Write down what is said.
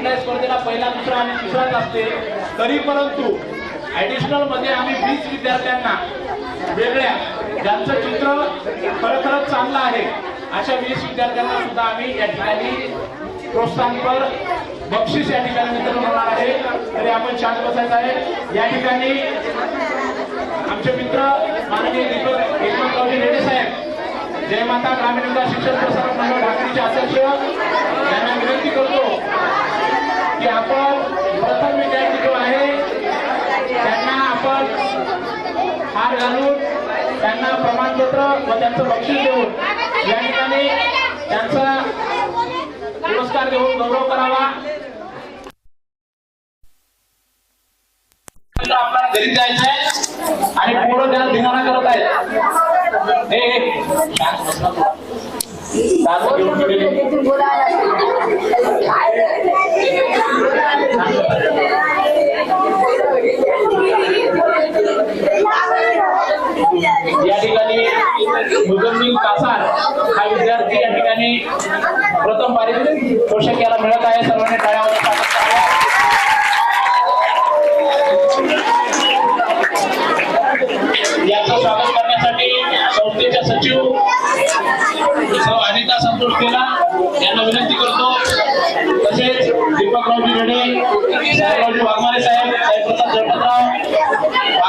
कुठल्याही स्पर्धेला पहिला दुसरा आणि तिसराच असते तरी परंतु ऍडिशनलमध्ये आम्ही वीस विद्यार्थ्यांना वेगळ्या ज्यांचं चित्र खरखरच चांगलं आहे अशा वीस विद्यार्थ्यांना सुद्धा आम्ही या ठिकाणी प्रोत्साहनपर बक्षीस या ठिकाणी वितरण होणार आहे. तरी आपण शांत बसायचं आहे. या ठिकाणी आमचे मित्र माननीय दीपक एकनाथरावजी रेडे साहेब जय माता ग्रामीण विकास शिक्षण प्रसारक मंडळ ढाकणीचे अध्यक्ष यांना विनंती करतो की आपण प्रथम विद्यार्थी जो आहे त्यांना आपण हार घालून त्यांना प्रमाणपत्र व त्यांचं बक्षीस देऊन या ठिकाणी त्यांचा पुरस्कार देऊन गौरव करावा. आपल्याला घरी जायचंय आणि पोरं त्याला धिंगाणा करत आहेत. हे शांत या ठिकाणी मुजम्मिल कासार हा विद्यार्थी या ठिकाणी प्रथम पारितोषिक पोषक याला मिळत आहे. सर्वांनी टाळ्यावर स्वागत याचं स्वागत करण्यासाठी संस्थेच्या सचिव सौ अनिता संतोष केला यांना विनंती करतो. तसेच दीपकरावजी रेडे साहेबरावजी वाघमारे साहेब साहेब प्रसाद जगपतराव